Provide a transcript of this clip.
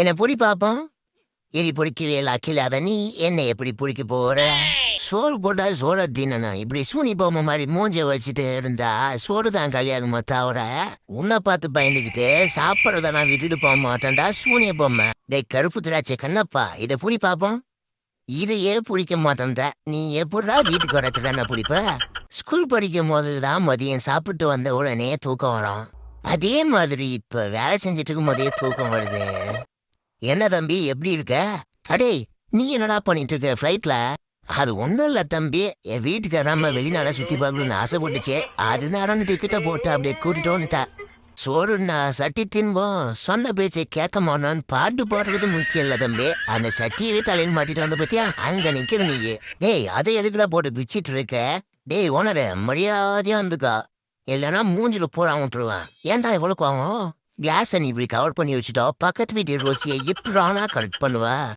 என்ன பொடி பாப்போம்? எரி பிடிக்கவே அக்கில்லாத நீ என்ன எப்படி பிடிக்க போற? சோறு போட்டா சோற தின்னணும். இப்படி சூனி பொம்மை மாதிரி மூஞ்ச வச்சுட்டு இருந்தா சோறு தான் கல்யாணமா தவிர உன்னை பார்த்து பயந்துக்கிட்டு சாப்பிட்றத நான் விட்டுட்டு போக மாட்டேன்டா சூனிய பொம்மை. டேய் கருப்பு திராட்சை கண்ணப்பா இதை புடி பாப்போம்? இதையே பிடிக்க மாட்டேன்டா. நீ எப்படா வீட்டுக்கு வரத்துல என்ன பிடிப்ப? ஸ்கூல் படிக்கும் போது தான் மதியம் சாப்பிட்டு வந்த உடனே தூக்கம் வரும். அதே மாதிரி இப்ப வேலை செஞ்சுட்டு இருக்கும் போதே தூக்கம் வருது. என்ன தம்பி எப்படி இருக்க? அடே நீ என்னடா பண்ணிட்டு இருக்க ஃப்ளைட்ல அது ஒண்ணும் இல்ல தம்பி என் வீட்டுக்காராம வெளிநாட சுத்தி பார்க்கணும்னு ஆசைப்பட்டுச்சு. அது நேரம் டிக்கெட்டை போட்டு அப்படியே கூட்டிட்டு வந்துட்டா சோறுன்னா சட்டி தின்போம். சொன்ன பேச்சை கேட்க மாட்டோம்னு பாட்டு போடுறது முக்கியம் இல்ல தம்பி. அந்த சட்டியவே தலையில் மாட்டிட்டு வந்த பத்தியா? அங்கே நிற்கிற நீ டேய் அதை எதுக்குடா போட்டு பிச்சிட்டு இருக்க டேய் ஓனர மரியாதையா இருந்துக்கா. இல்லைன்னா மூஞ்சில போட விட்டுருவேன் ஏன்டா இவ்வளவு கோவம்? கிளாஸை நீ இப்படி கவர் பண்ணி வச்சுட்டா பக்கத்து வீட்டு ரோசியை எப்படானா கரெக்ட் பண்ணுவ?